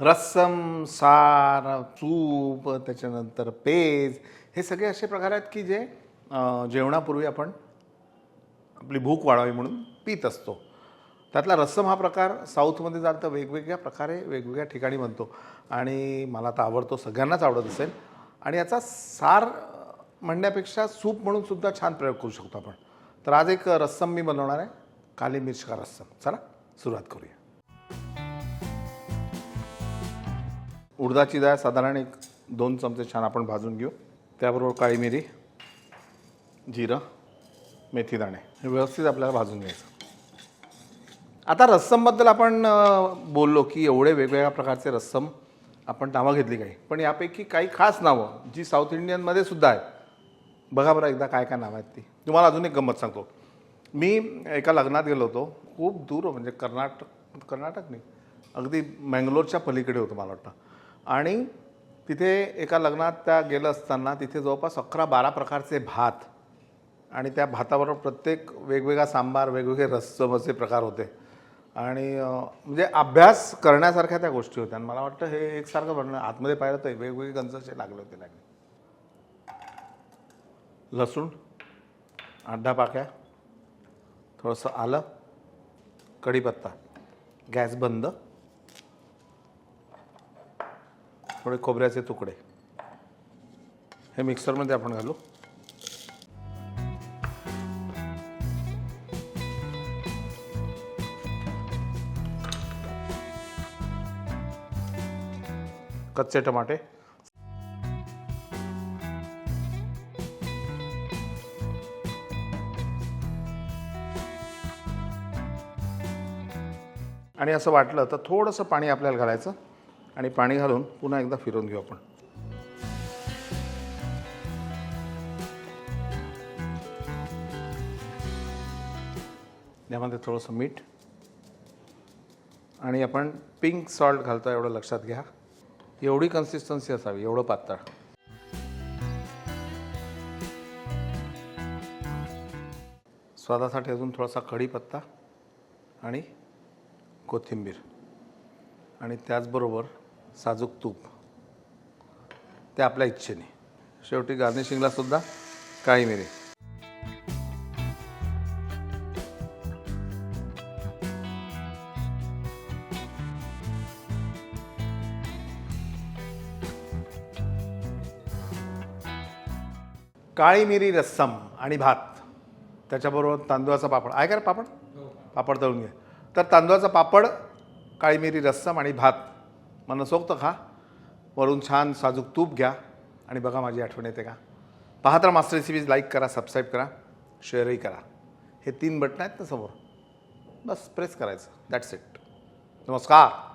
रस्सम सार चूप त्याच्यानंतर पेज हे सगळे असे प्रकार आहेत की जे जेवणापूर्वी आपण आपली भूक वाढावी म्हणून पित असतो. त्यातला रस्सम हा प्रकार साऊथमध्ये जाल तर वेगवेगळ्या प्रकारे वेगवेगळ्या ठिकाणी बनतो. आणि मला तर आवडतो सगळ्यांनाच आवडत असेल. आणि याचा सार म्हणण्यापेक्षा सूप म्हणून सुद्धा छान प्रयोग करू शकतो आपण. तर आज एक रस्सम मी बनवणार आहे काली मिर्च का रस्सम चला सुरुवात करूया. उडदाची डाळ साधारण एक दोन चमचे छान आपण भाजून घेऊ. त्याबरोबर काळी मिरी जिरं मेथी दाणे हे व्यवस्थित आपल्याला भाजून घ्यायचं. आता रस्समबद्दल आपण बोललो की एवढे वेगवेगळ्या प्रकारचे रस्सम आपण नावं घेतली काही. पण यापैकी काही खास नावं जी साऊथ इंडियनमध्ये सुद्धा आहेत. बघा बरं एकदा काय काय नावं आहेत ती. तुम्हाला अजून एक गंमत सांगतो. मी एका लग्नात गेलो होतो. खूप दूर म्हणजे कर्नाटक कर्नाटक नाही. अगदी मँगलोरच्या पलीकडे होतं मला वाटतं. आणि तिथे एका लग्नात त्या गेलं असताना तिथे जवळपास अकरा बारा प्रकारचे भात आणि त्या भाताबरोबर प्रत्येक वेगवेगळा सांबार वेगवेगळे रस्समचे प्रकार होते. आणि म्हणजे अभ्यास करण्यासारख्या त्या गोष्टी होत्या. आणि मला वाटतं हे एकसारखं बनणं आतमध्ये पाहिलं तर वेगवेगळे गंजचे लागले होते लागले लसूण अर्धा पाक्या थोडंसं आलं कढीपत्ता गॅस बंद थोडे खोबऱ्याचे तुकडे. हे मिक्सरमध्ये आपण घालू. कच्चे टमाटे. आणि असं वाटलं तर थोडंसं पाणी आपल्याला घालायचं. आणि पाणी घालून पुन्हा एकदा फिरवून घेऊ आपण. यामध्ये थोडंसं मीठ आणि आपण पिंक सॉल्ट घालतो एवढं लक्षात घ्या. एवढी कन्सिस्टन्सी असावी एवढं पातळ. स्वादासाठी अजून थोडासा कढीपत्ता आणि कोथिंबीर. आणि त्याचबरोबर साजूक तूप. ते आपल्या इच्छेने. शेवटी गार्निशिंगला सुद्धा काळी मिरी काळी मिरी रस्सम आणि भात. त्याच्याबरोबर तांदूळाचा पापड. आहे का पापड? पापड तळून घे. तर तांदूळाचा पापड काळी मिरी रस्सम आणि भात. मनसोक्त खा वरून छान साजूक तूप घ्या आणि बघा माझी आठवण येते का? पाहत राहा मास्टर रेसिपीज लाईक करा सबस्क्राईब करा शेअरही करा. हे तीन बटणं आहेत ना समोर. बस प्रेस करायचं. दॅट्स इट नमस्कार.